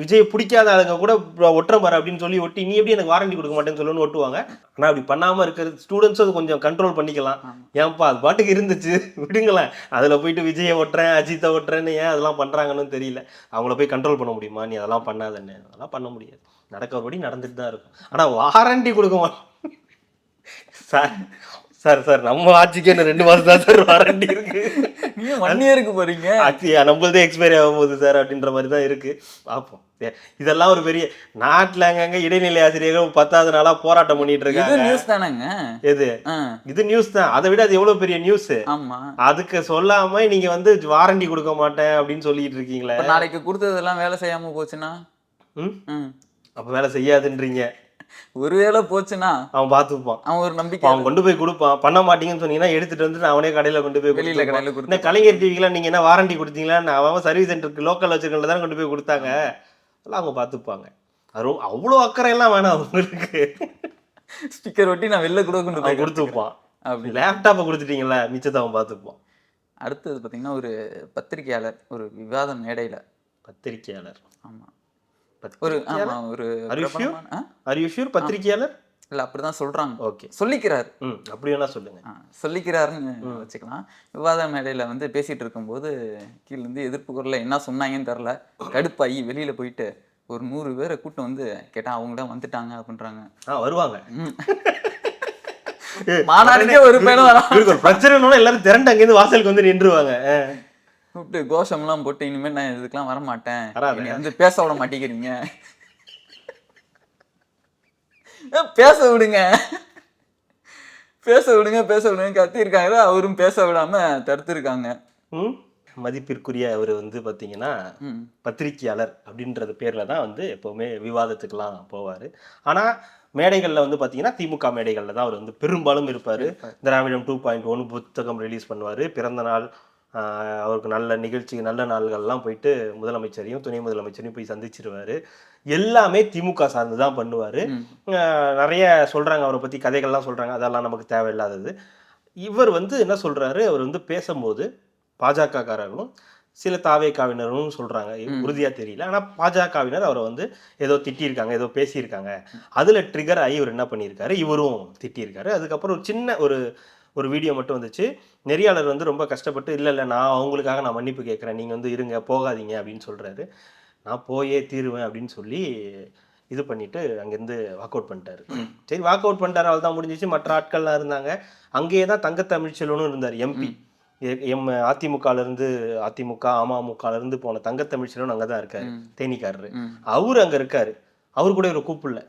விஜய் பிடிக்காத ஆளுங்க கூட ஒட்டுறேன் பாரு அப்படின்னு சொல்லி ஒட்டி நீ எப்படி எனக்கு வாரண்டி கொடுக்க மாட்டேன்னு சொல்லணும்னு ஒட்டுவாங்க. ஆனால் அப்படி பண்ணாமல் இருக்கிற ஸ்டூடெண்ட்ஸும் அது கொஞ்சம் கண்ட்ரோல் பண்ணிக்கலாம். ஏன்பா அது பாட்டுக்கு இருந்துச்சு. விடுங்களேன். அதில் போயிட்டு விஜயை ஒட்டுறேன் அஜித்தை ஒட்டுறேன்னு ஏன் அதெல்லாம் பண்ணுறாங்கன்னு தெரியல. அவங்கள போய் கண்ட்ரோல் பண்ண முடியுமா? நீ அதெல்லாம் பண்ணாதன்னு. அதெல்லாம் பண்ண முடியாது. நடக்கிறபடி நடந்துட்டு தான் இருக்கும். ஆனால் வாரண்டி கொடுக்க சார் சார் சார் நம்ம ஆட்சிக்கு என்ன ரெண்டு மாதம் தான் சார் வாரண்டி இருக்கு? நீங்க ஒன் இயருக்கு போறீங்க? ஆட்சி நம்மளதே எக்ஸ்பைரி ஆக போகுது சார் அப்படின்ற மாதிரி தான் இருக்கு பார்ப்போம் இதெல்லாம் ஒரு பெரிய நாட்டில் அங்கங்க இடைநிலை ஆசிரியர்கள் பத்தாவது நாளா போராட்டம் பண்ணிட்டு இது இருக்காங்க. நியூஸ் தானேங்க? எது? இது நியூஸ் தான். அதை விட அது எவ்வளவு பெரிய நியூஸ் ஆமா. அதுக்கு சொல்லாம நீங்க வந்து வாரண்டி கொடுக்க மாட்டேன் அப்படின்னு சொல்லிட்டு இருக்கீங்களே. நாளைக்கு கொடுத்ததெல்லாம் வேலை செய்யாம போச்சுன்னா. அப்ப வேலை செய்யாதுன்றீங்க. ஒருவேளை போச்சுன்னா அவன் பார்த்துப்பான். அவன் ஒரு நம்பிக்கை அவன் கொண்டு போய் கொடுப்பான் பண்ண மாட்டீங்கன்னு சொன்னீங்கன்னா எடுத்துட்டு வந்து அவனே கடையில கொண்டு போய் வெளியில. கடையில கொடுத்து கலைஞர் டிவிக்கெல்லாம் நீங்க என்ன வாரண்டி கொடுத்தீங்களா? அவன் சர்வீஸ் சென்டருக்கு லோக்கல் வச்சிருக்கல தானே கொண்டு போய் கொடுத்தாங்க. அதெல்லாம் அவங்க பார்த்துப்பாங்க. அது அவ்வளோ அக்கறை எல்லாம் வேணாம் அவங்களுக்கு. ஸ்டிக்கர் ஒட்டி நான் வெளில கூட கொண்டு போய் கொடுத்துப்பான். அப்படி லேப்டாப்பை கொடுத்துட்டீங்களா மிச்சத்தை அவன் பார்த்துப்பான். அடுத்தது பாத்தீங்கன்னா ஒரு பத்திரிக்கையாளர் ஒரு விவாத மேடையில. பத்திரிக்கையாளர் ஆமா. ஒரு ஆமா ஒரு Are you sure? பிரபலமான- ஆ? ஆர் யூ ஷூர் பத்திரிக்கையாளர்? இல்ல அப்படிதான் சொல்றாங்க. ஓகே சொல்லிக்கிறாரு. அப்படி வேணா சொல்லுங்க. சொல்லிக்கிறாருன்னு வச்சுக்கலாம். விவாத மேடையில வந்து பேசிட்டு இருக்கும்போது கீழ இருந்து எதிர்ப்பு குரல்ல என்ன சொன்னாங்கன்னு தெரில கடுப்பாகி வெளியில போயிட்டு ஒரு நூறு பேரை கூட்டம் வந்து கேட்டா அவங்க தான் வந்துட்டாங்க அப்படின்றாங்க. ஆ வருவாங்க. மாநாடுக்கே ஒரு பையனும் பிரச்சனைனாலும் எல்லாரும் திரண்டு அங்கேருந்து வாசலுக்கு வந்து நின்றுவாங்க. கூப்பிட்டு கோஷம்லாம் போட்டு இனிமேல் நான் இதுக்கெல்லாம் வர மாட்டேன் வராத. என்னை வந்து பேச விட மாட்டேங்கிறீங்க. பேச விடுங்க. பேச விடுங்க பேச விடுங்க கத்திருக்காங்க. அவரும் பேச விடாம தடுத்திருக்காங்க. ம்? மதிப்பிற்குரிய அவர் வந்து பார்த்தீங்கன்னா ம். பத்திரிக்கையாளர் அப்படின்றது பேரில் தான் வந்து எப்போவுமே விவாதத்துக்கெல்லாம் போவார். ஆனால் மேடைகளில் வந்து பார்த்தீங்கன்னா திமுக மேடைகளில் தான் அவர் வந்து பெரும்பாலும் இருப்பார். திராவிடம் டூ பாயிண்ட் ஒன் புத்தகம் ரிலீஸ் பண்ணுவார். பிறந்த நாள் அவருக்கு நல்ல நிகழ்ச்சி நல்ல நாள்கள்லாம் போயிட்டு முதலமைச்சரையும் துணை முதலமைச்சரையும் போய் சந்திச்சிருவார். எல்லாமே திமுக சார்ந்து தான் பண்ணுவார். நிறைய சொல்கிறாங்க அவரை பற்றி கதைகள்லாம் சொல்கிறாங்க அதெல்லாம் நமக்கு தேவையில்லாதது. இவர் வந்து என்ன சொல்கிறாரு அவர் வந்து பேசும்போது பாஜக காரர்களும் சில தாவேக்காவினரும் சொல்றாங்க. உறுதியா தெரியல. ஆனா பாஜகவினர் அவரை வந்து ஏதோ திட்டியிருக்காங்க ஏதோ பேசியிருக்காங்க. அதுல ட்ரிகர் ஆகி இவர் என்ன பண்ணியிருக்காரு? இவரும் திட்டியிருக்காரு. அதுக்கப்புறம் ஒரு சின்ன ஒரு ஒரு வீடியோ மட்டும் வந்துச்சு. நெறியாளர் வந்து ரொம்ப கஷ்டப்பட்டு இல்லை இல்லை நான் அவங்களுக்காக நான் மன்னிப்பு கேட்குறேன். நீங்கள் வந்து இருங்க போகாதீங்க அப்படின்னு சொல்கிறாரு நான் போயே தீருவேன் அப்படின்னு சொல்லி இது பண்ணிட்டு அங்கேருந்து வாக் அவுட் பண்ணிட்டாரு. சரி வாக் அவுட் பண்ணிட்டாரு அவள் தான் முடிஞ்சிச்சு. மற்ற ஆட்கள்லாம் இருந்தாங்க. அங்கேயே தான் தங்க தமிழ்ச்செல்வனும் இருந்தார் எம்பி எம் அதிமுகல இருந்து அதிமுக அமமுகல இருந்து போன தங்க தமிழ்ச்செல்வன் அங்கே தான் இருக்காரு தேனிக்காரரு. அவர் அங்க இருக்காரு. அவரு கூட இவரை கூப்பிடல.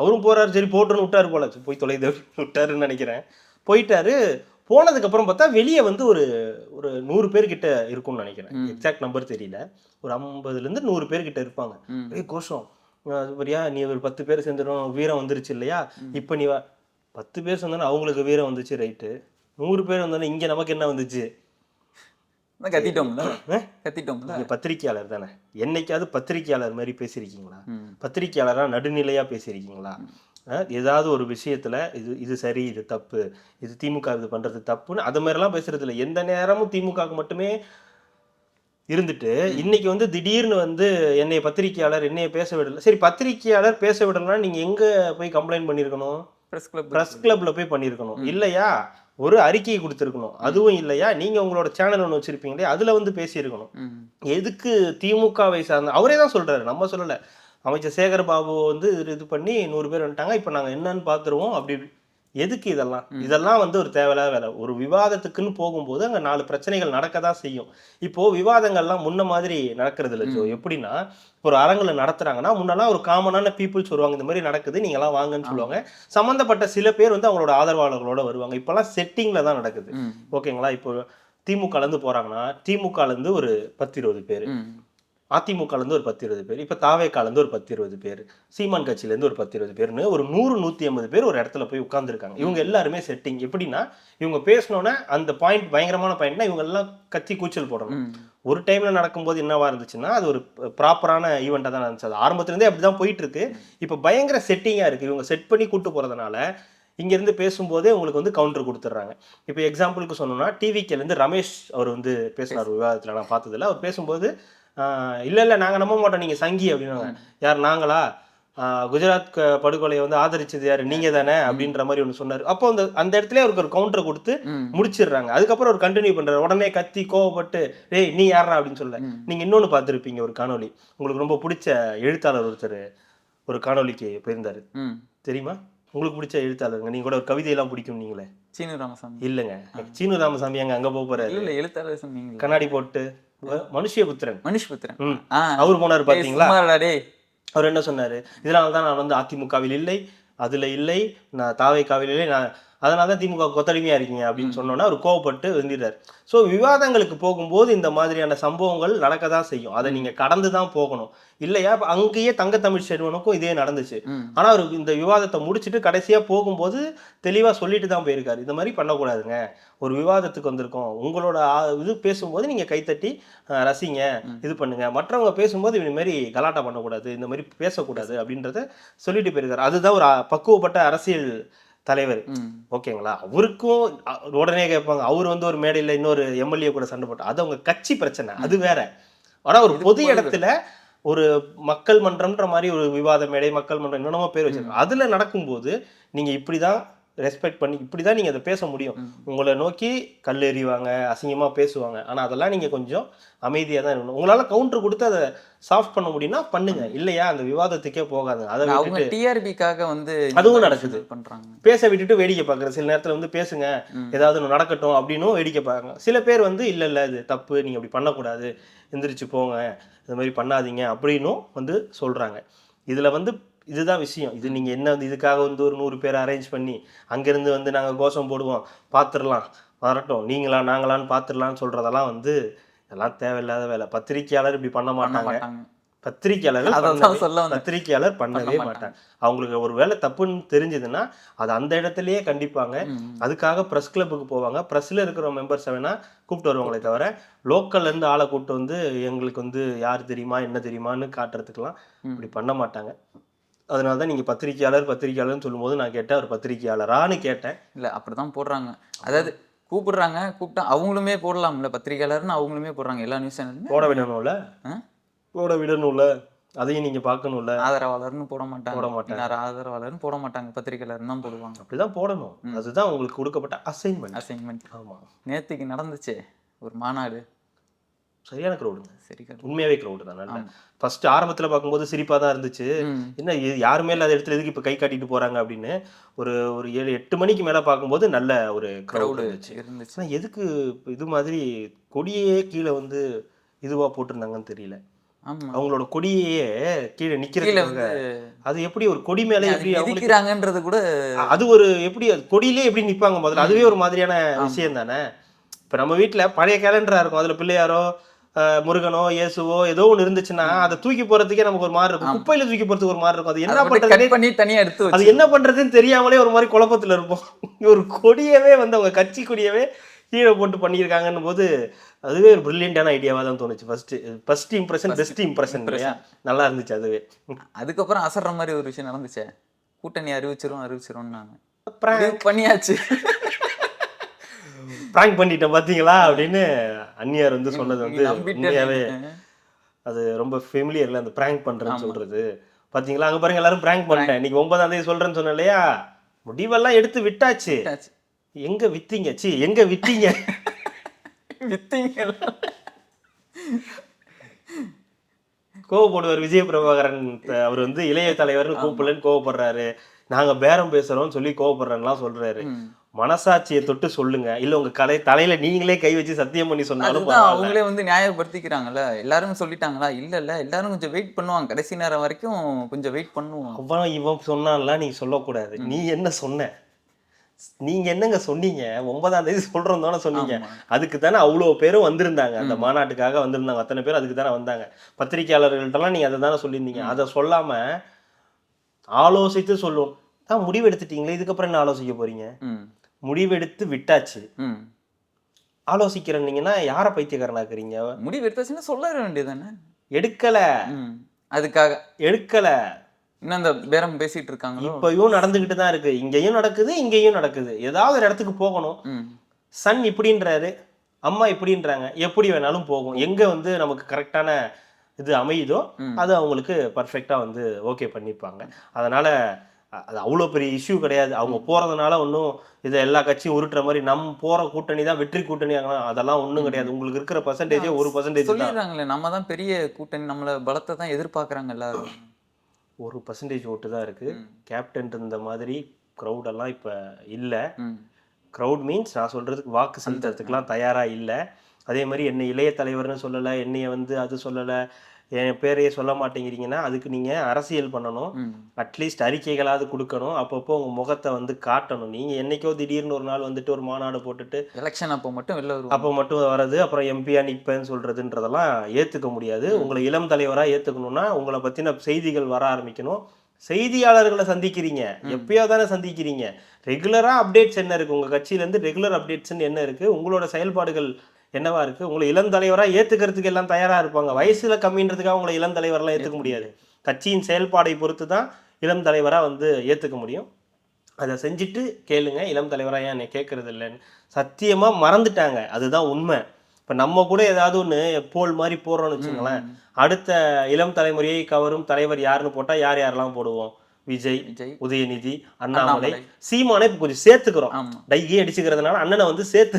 அவரும் போறாரு சரி போட்டுன்னு விட்டாரு போல. போய் தொலைது விட்டாருன்னு நினைக்கிறேன். போயிட்டாரு. போனதுக்கு அப்புறம் பார்த்தா வெளியே வந்து ஒரு ஒரு நூறு பேர் கிட்ட இருக்கும்னு நினைக்கிறேன். எக்ஸாக்ட் நம்பர் தெரியல. ஒரு ஐம்பதுல இருந்து நூறு பேர் கிட்ட இருப்பாங்க. ஏய் கோஷம். வரியா நீ ஒரு பத்து பேர் சேர்ந்துடும் வீரம் வந்துருச்சு இல்லையா? இப்போ நீ வா. பத்து பேர் சேர்ந்தோன்னா அவங்களுக்கு வீரம் வந்துச்சு ரைட்டு. நூறு பேர் வந்தோன்னா இங்க நமக்கு என்ன வந்துச்சு? கத்திட்டோம்ல. பத்திரிக்கையாளர் தானே. என்னைக்காவது பத்திரிக்கையாளர் மாதிரி பேசியிருக்கீங்களா? ம். பத்திரிக்கையாளரா நடுநிலையா பேசியிருக்கீங்களா? ஏதாவது ஒரு விஷயத்துல இது இது சரி இது தப்பு இது திமுக இது பண்றது தப்புன்னு அது மாதிரிலாம் பேசுறது இல்லை. எந்த நேரமும் திமுகவுக்கு மட்டுமே இருந்துட்டு இன்னைக்கு வந்து திடீர்னு வந்து என்னைய பத்திரிக்கையாளர் என்னைய பேச விடல. சரி பத்திரிக்கையாளர் பேச விடலன்னா நீங்க எங்க போய் கம்ப்ளைண்ட் பண்ணியிருக்கணும் பிரஸ் கிளப் ப்ரெஸ் கிளப்ல போய் பண்ணியிருக்கணும் இல்லையா? ஒரு அறிக்கையை கொடுத்துருக்கணும். அதுவும் இல்லையா? நீங்க உங்களோட சேனல் ஒன்று வச்சிருப்பீங்களே அதுல வந்து பேசியிருக்கணும். எதுக்கு திமுகவை சார்ந்த அவரே தான் சொல்றாரு நம்ம சொல்லல. அமைச்சர் சேகர் பாபு வந்து இது இது பண்ணி நூறு பேர் வந்துட்டாங்க. இப்போ நாங்க என்னன்னு பார்த்துருவோம் அப்படி. எதுக்கு இதெல்லாம்? இதெல்லாம் வந்து ஒரு தேவையில்லாத வேலை. ஒரு விவாதத்துக்குன்னு போகும்போது அங்க நாலு பிரச்சனைகள் நடக்க தான் செய்யும். இப்போ விவாதங்கள்லாம் முன்ன மாதிரி நடக்கிறது இல்லை ஜோ எப்படின்னா ஒரு அரங்குல நடத்துறாங்கன்னா முன்னெல்லாம் ஒரு காமனான பீப்புள்ஸ் வருவாங்க இந்த மாதிரி நடக்குது நீங்களாம் வாங்கன்னு சொல்லுவாங்க. சம்மந்தப்பட்ட சில பேர் வந்து அவங்களோட ஆதரவாளர்களோட வருவாங்க. இப்போல்லாம் செட்டிங்ல தான் நடக்குது. ஓகேங்களா? இப்போ திமுகல இருந்து போறாங்கன்னா திமுகல இருந்து ஒரு பத்து இருபது பேர். ம். அதிமுகல இருந்து ஒரு பத்து இருபது பேர் இப்போ தாவேக்கால இருந்து ஒரு பத்து இருபது பேர் சீமான் கட்சியில இருந்து ஒரு பத்து இருபது பேர்னு ஒரு நூறு நூத்தி ஐம்பது பேர் ஒரு இடத்துல போய் உட்கார்ந்துருக்காங்க இவங்க எல்லாருமே செட்டிங் எப்படின்னா இவங்க பேசினோன்னே அந்த பாயிண்ட் பயங்கரமான பாயிண்ட்னா இவங்க எல்லாம் கத்தி கூச்சல் போடணும். ஒரு டைம்ல நடக்கும்போது என்னவா இருந்துச்சுன்னா அது ஒரு ப்ராப்பரான ஈவெண்ட்டாக தான் இருந்துச்சு. அது ஆரம்பத்துல இருந்தே அப்படி தான் போயிட்டு இருக்கு இப்போ பயங்கர செட்டிங்கா இருக்கு. இவங்க செட் பண்ணி கூட்டு போறதுனால இங்க இருந்து பேசும்போதே உங்களுக்கு வந்து கவுண்டர் கொடுத்துட்றாங்க இப்போ எக்ஸாம்பிளுக்கு சொன்னோம்னா டிவிக்கேல இருந்து ரமேஷ் அவர் வந்து பேசினார் விவாதத்தில் நான் பார்த்ததுல. அவர் பேசும்போது இல்ல இல்ல நாங்க நம்ப மாட்டோம். நீங்க சங்கி அப்படின்னாங்க யார் நாங்களா? குஜராத் படுகொலையை வந்து ஆதரிச்சது யாரு? நீங்க தானே? அப்படின்ற மாதிரி ஒன்று சொன்னாரு. அப்போ அந்த அந்த இடத்துல அவருக்கு ஒரு கவுண்டர் கொடுத்து. முடிச்சிடுறாங்க. அதுக்கப்புறம் ஒரு கண்டினியூ பண்றாரு. உடனே கத்தி கோவப்பட்டு டேய் நீ யாரா அப்படின்னு சொல்ல. நீங்க இன்னொன்னு பார்த்துருப்பீங்க ஒரு காணொளி. உங்களுக்கு ரொம்ப பிடிச்ச எழுத்தாளர் ஒருத்தர் ஒரு காணொளிக்கு போயிருந்தாரு. தெரியுமா? உங்களுக்கு பிடிச்ச எழுத்தாளருங்க. நீங்க கூட ஒரு கவிதையெல்லாம் பிடிக்கும் நீங்களே. சீனு ராமசாமி. இல்லைங்க. சீனு ராமசாமி அங்க அங்க போக போறாரு? இல்ல எழுத்தாளர் கண்ணாடி போட்டு மனுஷியபுத்திரன் மனுஷ் புத்திரன் ம். ஆ. அவர் போனாரு பாத்தீங்களா? அவர் என்ன சொன்னாரு? இதனால தான் நான் வந்து அதிமுகவில் இல்லை அதுல இல்லை நான் தாவைக்காவில் இல்லை நான் அதனால தான் திமுக கொத்தடிமையா இருக்கீங்க அப்படின்னு சொன்னோன்னா அவர் கோவப்பட்டு வந்துடுறாரு ஸோ விவாதங்களுக்கு போகும்போது இந்த மாதிரியான சம்பவங்கள் நடக்க தான் செய்யும். அதை நீங்க கடந்து தான் போகணும். இல்லையா? அங்கேயே தங்க தமிழ் செல்வனுக்கும் இதே நடந்துச்சு. ம். ஆனா அவர் இந்த விவாதத்தை முடிச்சுட்டு கடைசியா போகும்போது தெளிவா சொல்லிட்டு தான் போயிருக்காரு. இந்த மாதிரி பண்ணக்கூடாதுங்க. ஒரு விவாதத்துக்கு வந்திருக்கோம். உங்களோட இது பேசும்போது நீங்க கைத்தட்டி ரசிங்க இது பண்ணுங்க. மற்றவங்க பேசும்போது இந்த மாதிரி கலாட்டா பண்ணக்கூடாது இந்த மாதிரி பேசக்கூடாது அப்படின்றத சொல்லிட்டு போயிருக்காரு. அதுதான் ஒரு பக்குவப்பட்ட அரசியல் தலைவர். ஓகேங்களா? அவருக்கும் உடனே கேட்பாங்க. அவர் வந்து ஒரு மேடையில் இன்னொரு எம்எல்ஏ கூட சண்டை போட்டு அது அவங்க கட்சி பிரச்சனை. அது வேற. ஆனா ஒரு பொது இடத்துல ஒரு மக்கள் மன்றம்ன்ற மாதிரி ஒரு விவாத மேடை மக்கள் மன்றம் என்னென்னமோ பேர் வச்சிருக்காங்க. அதுல நடக்கும்போது நீங்க இப்படிதான் ரெஸ்பெக்ட் பண்ணி இப்படிதான் நீங்க அதை பேச முடியும். உங்களை நோக்கி கல் எறிவாங்க அசிங்கமா பேசுவாங்க. ஆனா அதெல்லாம் நீங்க கொஞ்சம் அமைதியா தான் இருக்கணும். உங்களால கவுண்டர் கொடுத்து அதை சாஃப்ட் பண்ண முடியும்னா பண்ணுங்க. இல்லையா? அந்த விவாதத்துக்கே போகாதுங்க. அதை அவங்க டிஆர்பிக்காக வந்து அதுவும் நடக்குது. பண்றாங்க. பேச விட்டுட்டு வேடிக்கை பார்க்குற சில நேரத்துல வந்து பேசுங்க. ஏதாவது ஒன்று நடக்கட்டும் அப்படின்னும் வேடிக்கை பார்க்குறாங்க. சில பேர் வந்து இல்ல இல்ல இது தப்பு. நீங்க அப்படி பண்ணக்கூடாது. எந்திரிச்சு போங்க. இந்த மாதிரி பண்ணாதீங்க. அப்படின்னும் வந்து சொல்றாங்க. இதுல வந்து இதுதான் விஷயம். இது நீங்க என்ன வந்து இதுக்காக வந்து ஒரு நூறு பேர் அரேஞ்ச் பண்ணி அங்கிருந்து வந்து நாங்க கோஷம் போடுவோம். பார்த்துடலாம் வரட்டும். நீங்களா நாங்களான்னு பார்த்துடலாம்னு சொல்றதெல்லாம் வந்து இதெல்லாம் தேவையில்லாத வேலை. பத்திரிக்கையாளர் இப்படி பண்ண மாட்டாங்க. பண்ணவே- சொல்ல வந்தேன். பத்திரிக்கையாளர் பண்ணவே பண்ண மாட்டாங்க. அவங்களுக்கு ஒரு வேலை தப்புன்னு தெரிஞ்சதுன்னா அது அந்த இடத்துலயே கண்டிப்பாங்க. அதுக்காக ப்ரெஸ் கிளப்புக்கு போவாங்க. ப்ரெஸ்ல இருக்கிற மெம்பர்ஸை வேணா கூப்பிட்டு வருவாங்களே தவிர லோக்கல்ல இருந்து ஆளை கூப்பிட்டு வந்து எங்களுக்கு வந்து யார் தெரியுமா என்ன தெரியுமான்னு காட்டுறதுக்கெல்லாம் இப்படி பண்ண மாட்டாங்க. அதனால தான் நீங்க பத்திரிக்கையாளர் பத்திரிக்கையாளர்னு சொல்லும்போது நான் கேட்டேன் ஒரு பத்திரிக்கையாளரான்னு கேட்டேன். இல்ல அப்படிதான் போடுறாங்க. அதாவது கூப்பிடுறாங்க கூப்பிட்டா அவங்களுமே போடலாம்ல பத்திரிகையாளர்னு அவங்களுமே போடுறாங்க எல்லா நியூஸ் சேனலுமே போட விடணும்ல? போட விடணும்ல. அதையும் நீங்க பார்க்கணும்ல? ஆதரவாளர்னு போட மாட்டாங்க. போட மாட்டாங்க. ஆதரவாளர்னு போட மாட்டாங்க பத்திரிகையாளர்னு தான் போடுவாங்க. அப்படிதான் போடணும். அதுதான் உங்களுக்கு கொடுக்கப்பட்ட அசைன்மெண்ட் அசைன்மெண்ட் ஆமா. நேத்துக்கு நடந்துச்சே ஒரு மாநாடு. சரியான க்ரௌடுங்க சரி. உண்மையாவே க்ரௌடு தான். நல்ல ஃபர்ஸ்ட் ஆரம்பத்துல பார்க்கும்போது சிரிப்பா தான் இருந்துச்சு. என்ன இது யாருமே இல்லாத இடத்துல எதுக்கு இப்ப கை காட்டிட்டு போறாங்க அப்படின்னு ஒரு ஒரு ஏழு எட்டு மணிக்கு மேல பார்க்கும்போது நல்ல ஒரு க்ரௌட் இருந்துச்சு. இருந்துச்சு. எதுக்கு இது மாதிரி கொடியே கீழே வந்து இதுவா போட்டிருந்தாங்கன்னு தெரியல. அவங்களோட கொடியே கீழே வந்து அது எப்படி ஒரு கொடி மேல எப்படி எதிர்க்கிறாங்கன்றது கூட அது ஒரு எப்படி அது கொடியிலே எப்படி நிப்பாங்க முதல்ல? அதுவே ஒரு மாதிரியான விஷயம் தானே? இப்ப நம்ம வீட்ல பழைய கேலண்டரா இருக்கும். அதுல பிள்ளையாரோ முருகனோ இயேசுவோ ஏதோ ஒண்ணு இருந்துச்சுன்னா அதை தூக்கி போறதுக்கே நமக்கு ஒரு மாதிரி இருக்கும். குப்பையில தூக்கி போறதுக்கு ஒரு மாதிரி இருக்கும். அது என்ன பண்றதுனே கட் பண்ணி தனியா எடுத்து அது என்ன பண்றதுன்னு தெரியாமலே ஒரு மாதிரி குழப்பத்துல இருப்போம். ஒரு கொடியவே வந்து அவங்க கட்சி கொடியவே கீழே போட்டு பண்ணியிருக்காங்கன்னு போது அதுவே ஒரு பிரில்லியண்டான ஐடியாவா தான் தோணுச்சு. First first impression best impression நல்லா இருந்துச்சு அதுவே. அதுக்கப்புறம் அசர்ற மாதிரி ஒரு விஷயம் நடந்துச்சே? கூட்டணி அறிவிச்சிரும் அறிவிச்சிரும்னாங்க Prank. முடிவு பண்ணியாச்சு. பிராங்க் பண்ணிட்டேன் பாத்தீங்களா? அப்படின்னு அந்நியார் வந்து சொன்னது வந்து உண்மையாவே. அது ரொம்ப ஃபெமிலியர்ல அந்த பிராங்க் பண்றேன்னு சொல்றது. பாத்தீங்களா? அங்க பாருங்க எல்லாரும் பிராங்க் பண்ணிட்டேன். இன்னைக்கு ஒன்பதாம் தேதி சொல்றேன்னு சொன்னேன் இல்லையா? முடிவெல்லாம் எடுத்து விட்டாச்சு. எங்க வித்தீங்க? சி எங்க வித்தீங்க வித்தீங்க கோவப்படுவார் விஜய பிரபாகரன் அவர் வந்து இளைய தலைவர்னு கூப்பிடலன்னு கோவப்படுறாரு. நாங்க பேரம் பேசுறோம்னு சொல்லி கோவப்படுறேன்லாம் சொல்றாரு. மனசாட்சியை தொட்டு சொல்லுங்க. இல்ல உங்க கலை தலையில நீங்களே கை வச்சு சத்தியம் பண்ணி சொன்னாலும். அவங்களே வந்து நியாயப்படுத்திக்கிறாங்கல்ல. எல்லாரும் சொல்லிட்டாங்களா? இல்ல இல்ல. எல்லாரும் கொஞ்சம் வெயிட் பண்ணுவாங்க. கடைசி நேரம் வரைக்கும் கொஞ்சம் வெயிட் பண்ணுவோம் அவன் இவன் சொன்னான்லாம் நீ சொல்லக்கூடாது. நீ என்ன சொன்ன? நீங்க என்னங்க சொன்னீங்க? ஒன்பதாம் தேதி சொல்றோம் தானே சொன்னீங்க. அதுக்கு தானே அவ்வளோ பேரும் வந்திருந்தாங்க. அந்த மாநாட்டுக்காக வந்திருந்தாங்க. அத்தனை பேர் அதுக்கு தானே வந்தாங்க. பத்திரிக்கையாளர்கள்ட்டலாம் நீங்க அதை தானே சொல்லியிருந்தீங்க. அதை சொல்லாம ஆலோசித்து சொல்லுவோம். தான் முடிவு எடுத்துட்டீங்களே இதுக்கப்புறம் என்ன ஆலோசிக்க போறீங்க? முடிவெடுத்து விட்டாச்சு. ஆலோசிக்கிறீங்கன்னா யாரை பைத்தியக்காரனாக்குறீங்க? முடிவு எடுத்தாச்சுன்னா சொல்ல வேண்டியதானே எடுக்கல. அதுக்காக. எடுக்கல. இன்னும் அந்த பேரம் பேசிட்டு இருக்காங்களோ? இப்பயும் நடந்துகிட்டு தான் இருக்கு. இங்கேயும் நடக்குது இங்கேயும் நடக்குது. ஏதாவது ஒரு இடத்துக்கு போகணும். சன் இப்படின்றாரு அம்மா இப்படின்றாங்க. எப்படி வேணாலும் போகும். எங்க வந்து நமக்கு கரெக்டான இது அமையுதோ அது அவங்களுக்கு பர்ஃபெக்டாக வந்து ஓகே பண்ணிப்பாங்க. அதனால் அது அவ்வளோ பெரிய இஷ்யூ கிடையாது. அவங்க போகிறதுனால ஒன்றும் இதை எல்லா கட்சியும் உருட்டுற மாதிரி நம்ம போகிற கூட்டணி தான் வெற்றி கூட்டணி அதெல்லாம் ஒன்றும் கிடையாது. உங்களுக்கு இருக்கிற பர்சன்டேஜே ஒரு பர்சன்டேஜ் சொல்லிடுறாங்களே நம்ம தான் பெரிய கூட்டணி நம்மள பலத்தை தான் எதிர்பார்க்கறாங்க எல்லாரும். ஒரு பர்சன்டேஜ் ஓட்டு தான் இருக்குது கேப்டன் இருந்த மாதிரி க்ரௌடெல்லாம் இப்போ இல்லை. க்ரௌட் மீன்ஸ் நான் சொல்கிறதுக்கு வாக்கு செலுத்துறதுக்குலாம் தயாராக இல்லை. அதே மாதிரி என்னை இளைய தலைவர்னு சொல்லலை என்னைய வந்து அது சொல்லலை என் பேரையே சொல்ல மாட்டேங்கிறீங்கன்னா அதுக்கு நீங்கள் அரசியல் பண்ணணும். அட்லீஸ்ட் அறிக்கைகளாவது கொடுக்கணும். அப்பப்போ உங்கள் முகத்தை வந்து காட்டணும். நீங்கள் என்னைக்கோ திடீர்னு ஒரு நாள் வந்துட்டு ஒரு மாநாடு போட்டுட்டு எலெக்ஷன் அப்போ மட்டும் வெளில அப்போ மட்டும் வர்றது அப்புறம் எம்பியா நிற்பேன்னு சொல்கிறதுன்றதெல்லாம் ஏற்றுக்க முடியாது. உங்களை இளம் தலைவராக ஏற்றுக்கணும்னா உங்களை பற்றின செய்திகள் வர ஆரம்பிக்கணும். செய்தியாளர்களை சந்திக்கிறீங்க. எப்பயோ தானே சந்திக்கிறீங்க. ரெகுலராக அப்டேட்ஸ் என்ன இருக்குது உங்கள் கட்சியிலேருந்து ரெகுலர் அப்டேட்ஸ்னு என்ன இருக்குது உங்களோட செயல்பாடுகள் என்னவா இருக்குது உங்களை இளம் தலைவராக ஏற்றுக்கிறதுக்கு எல்லாம் தயாராக இருப்பாங்க. வயசில் கம்மின்றதுக்காக உங்களை இளம் தலைவரெல்லாம் ஏற்றுக்க முடியாது. கட்சியின் செயல்பாடை பொறுத்து தான் இளம் தலைவராக வந்து ஏற்றுக்க முடியும். அதை செஞ்சுட்டு கேளுங்க இளம் தலைவராக ஏன் என்னை கேட்கறது இல்லைன்னு சத்தியமாக மறந்துட்டாங்க. அதுதான் உண்மை. இப்போ நம்ம கூட ஏதாவது ஒன்று போல் மாதிரி போடுறோம்னு வச்சுங்களேன் அடுத்த இளம் தலைமுறையை கவரும் தலைவர் யாருன்னு போட்டால் யார் யாரெல்லாம் போடுவோம்? விஜய் உதயநிதி அண்ணாமலை. சீமானை இப்போ கொஞ்சம் சேர்த்துக்கிறோம். டையே அடிச்சுக்கிறதுனால அண்ணனை வந்து சேர்த்து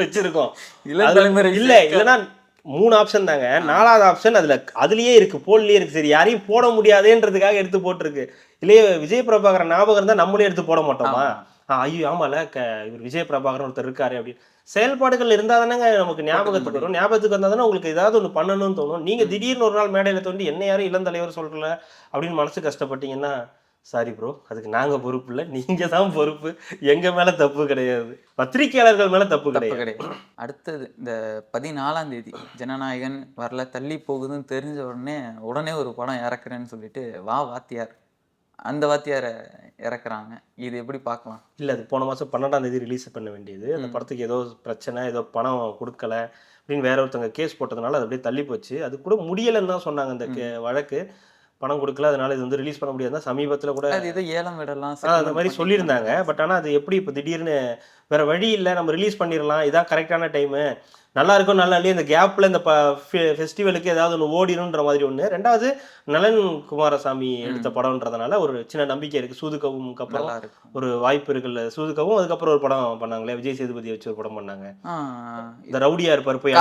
வச்சிருக்கோம். தலைமுறை இல்ல இல்லைன்னா மூணு ஆப்ஷன் தாங்க. நாலாவது ஆப்ஷன் அதுல அதுலயே இருக்கு போல்லையே இருக்கு. சரி யாரையும் போட முடியாதேன்றதுக்காக எடுத்து போட்டிருக்கு. இல்லையே விஜய் பிரபாகரன் ஞாபகம் இருந்தா நம்மளே எடுத்து போட மாட்டோமா? ஐயோ ஆமால க இவர் விஜய் பிரபாகரன் ஒருத்தர் இருக்காரு அப்படின்னு. செயல்பாடுகள் இருந்தா தானேங்க நமக்கு ஞாபகத்துக்கு வரும். ஞாபகத்துக்கு வந்தா தானே உங்களுக்கு ஏதாவது ஒன்று பண்ணணும்னு தோணும். நீங்க திடீர்னு ஒரு நாள் மேடையில தோண்டி என்ன யாரும் இளம் தலைவர் சொல்றல? அப்படின்னு மனசு கஷ்டப்பட்டீங்கன்னா சாரி ப்ரோ அதுக்கு நாங்க பொறுப்பு இல்லை. நீங்க தான் பொறுப்பு. எங்க மேல தப்பு கிடையாது. பத்திரிகையாளர்கள் மேல தப்பு கிடையாது. கிடையாது. அடுத்தது இந்த பதினாலாம் தேதி ஜனநாயகன் வரல தள்ளி போகுதுன்னு தெரிஞ்ச உடனே உடனே ஒரு படம் இறக்குறேன்னு சொல்லிட்டு வா வாத்தியார். அந்த வாத்தியாரை இறக்குறாங்க. இது எப்படி பார்க்கலாம்? இல்ல அது போன மாசம் பன்னெண்டாம் தேதி ரிலீஸ் பண்ண வேண்டியது. அந்த படத்துக்கு ஏதோ பிரச்சனை ஏதோ பணம் கொடுக்கல அப்படின்னு வேற ஒருத்தவங்க கேஸ் போட்டதுனால அது அப்படியே தள்ளி போச்சு. அது கூட முடியலைன்னு தான் சொன்னாங்க அந்த வழக்கு. பணம் கொடுக்கல அதனால இது வந்து ரிலீஸ் பண்ண முடியாது சமீபத்துல கூட அது ஏதோ ஏலம் விடலாம் அந்த மாதிரி சொல்லியிருந்தாங்க. பட் ஆனால் அது எப்படி இப்போ திடீர்னு வேற வழி இல்லை நம்ம ரிலீஸ் பண்ணிடலாம் இதான் கரெக்டான டைமு நல்லா இருக்கும் நல்லா இல்லையா இந்த கேப்பில் இந்த ஃபெஸ்டிவலுக்கு ஏதாவது ஒன்று ஓடிடும்ன்ற மாதிரி ஒன்று ரெண்டாவது நலன் குமாரசாமி எடுத்த படம்ன்றதுனால ஒரு சின்ன நம்பிக்கை இருக்குது சூதுகவும் அப்புறம் ஒரு வாய்ப்பு இருக்குல்ல சூதுகவும் அதுக்கப்புறம் ஒரு படம் பண்ணாங்களே விஜய் சேதுபதி வச்சு ஒரு படம் பண்ணாங்க. இந்த ரவுடியா இருப்பார் போய்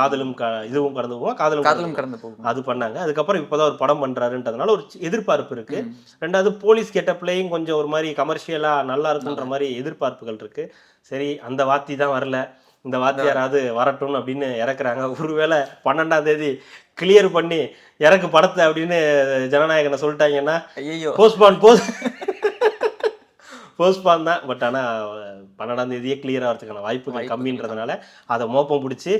காதலும் இதுவும் கடந்து போவோம் காதலும் காதலும் கடந்து போகும். அது பண்ணாங்க. அதுக்கப்புறம் இப்போதான் ஒரு படம் பண்றாருன்றதுனால ஒரு எதிர்பார்ப்பு இருக்கு. ரெண்டாவது போலீஸ் கெட்டப்லேயும் கொஞ்சம் ஒரு மாதிரி கமர்ஷியலா நல்லா இருக்குன்ற மாதிரி எதிர்பார்ப்புகள் இருக்கு. சரி அந்த வாத்தி தான் வரல. இந்த வாத்தியாராவது வரட்டும் அப்படின்னு இறக்குறாங்க. ஒருவேளை பன்னெண்டாம் தேதி கிளியர் பண்ணி இறக்கு படத்தை அப்படின்னு ஜனநாயகனை சொல்லிட்டாங்கன்னா ஐயோ போஸ்ட்பான் போஸ் போஸ்ட்பான் தான். பட் ஆனால் பன்னெண்டாம் தேதியே கிளியர் ஆகிறதுக்கான வாய்ப்புகள் கம்மின்றதுனால அதை மோப்பம் பிடிச்சி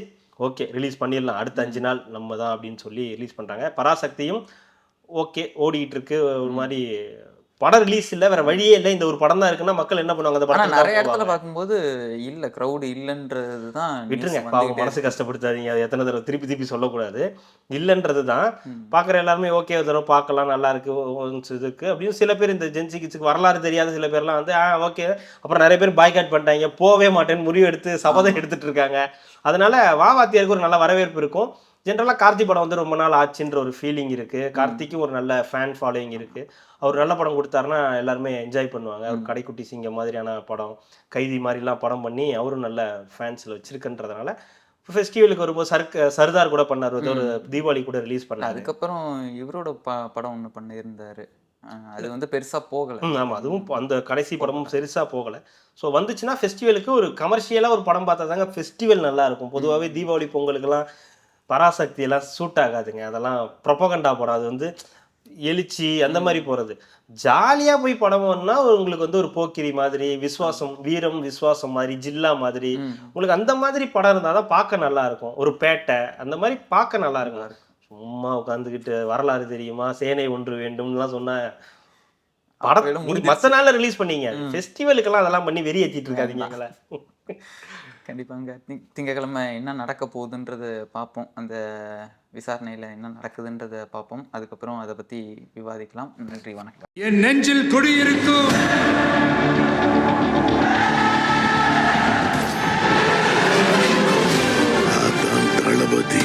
ஓகே ரிலீஸ் பண்ணிடலாம். அடுத்த அஞ்சு நாள் நம்ம தான் அப்படின்னு சொல்லி ரிலீஸ் பண்ணுறாங்க பராசக்தியும் ஓகே ஓடிக்கிட்டு இருக்கு. ஒரு மாதிரி படம் ரிலீஸ் இல்லை வேற வழியே இல்லை இந்த ஒரு படம் தான் இருக்குன்னா மக்கள் என்ன பண்ணுவாங்க அந்த படத்துக்கு நிறைய இடத்துல. பார்க்கும்போது இல்ல crowd இல்லன்றது தான் விட்டுருங்க பாவம் மனசு கஷ்டப்படுத்தாதீங்க அது எத்தனை தடவை திருப்பி திருப்பி சொல்லக்கூடாது. இல்லைன்றது தான் பார்க்குற எல்லாருமே ஓகே ஒரு தடவை பார்க்கலாம் நல்லா இருக்கு இதுக்கு அப்படின்னு சில பேர் இந்த ஜென்சி கிட்ஸுக்கு வரலாறு தெரியாத சில பேர்லாம் வந்து ஆ ஓகே அப்புறம் நிறைய பேர் பாய்காட் பண்ணிட்டாங்க போவே மாட்டேன்னு முடிவு எடுத்து சபதம் எடுத்துட்டு இருக்காங்க. அதனால வா வாத்தியாருக்கு ஒரு நல்ல வரவேற்பு இருக்கும். ஜென்ரலாக கார்த்தி படம் வந்து ரொம்ப நாள் ஆச்சுன்ற ஒரு ஃபீலிங் இருக்கு. கார்த்திக்கும் ஒரு நல்ல ஃபேன் ஃபாலோயிங் இருக்கு. அவர் நல்ல படம் கொடுத்தாருன்னா எல்லாருமே என்ஜாய் பண்ணுவாங்க. அவர் கடைக்குட்டி சிங்கம் மாதிரியான படம் கைதி மாதிரிலாம் படம் பண்ணி அவரும் நல்ல ஃபேன்ஸில் வச்சிருக்குன்றதுனால ஃபெஸ்டிவலுக்கு வரும்போது சர்க்க சர்தார் கூட பண்ணார். ஒரு தீபாவளி கூட ரிலீஸ் பண்ணாரு. அதுக்கப்புறம் இவரோட ப படம் ஒண்ணு பண்ணியிருந்தாரு. அது வந்து பெருசா போகல. ஆமாம் அதுவும் அந்த கடைசி படமும் பெருசாக போகலை. ஸோ வந்துச்சுன்னா ஃபெஸ்டிவலுக்கு ஒரு கமர்ஷியலாக ஒரு படம் பார்த்தா தாங்க ஃபெஸ்டிவல் நல்லா இருக்கும். பொதுவாகவே தீபாவளி பொங்கலுக்கெல்லாம் பராசக்தி எல்லாம் சூட் ஆகாதுங்க. அதெல்லாம் ப்ரொபகண்டா படம் அது வந்து எழுச்சி அந்த மாதிரி போகிறது ஜாலியாக போய் படம் பண்ணா உங்களுக்கு வந்து ஒரு போக்கிரி மாதிரி விஸ்வாசம் வீரம் விஸ்வாசம் மாதிரி ஜில்லா மாதிரி. உங்களுக்கு அந்த மாதிரி படம் இருந்தால் தான் பார்க்க நல்லா இருக்கும். ஒரு பேட்டை அந்த மாதிரி பார்க்க நல்லா இருக்கும். சும்மா உட்காந்துக்கிட்டு வரலாறு தெரியுமா? சேனை ஒன்று வேண்டும்லாம் சொன்னா படம். மத்த நாள்ல ரிலீஸ் பண்ணீங்க. ஃபெஸ்டிவலுக்கெல்லாம் அதெல்லாம் பண்ணி வெறி ஏத்திட்டு இருக்காதீங்க எங்களை. கண்டிப்பாங்க. திங் திங்கக்கிழமை என்ன நடக்க போகுதுன்றதை பார்ப்போம். அந்த விசாரணையில் என்ன நடக்குதுன்றதை பார்ப்போம். அதுக்கப்புறம் அதை பற்றி விவாதிக்கலாம். நன்றி வணக்கம். என் நெஞ்சில் குடியிருக்கும் தளபதி.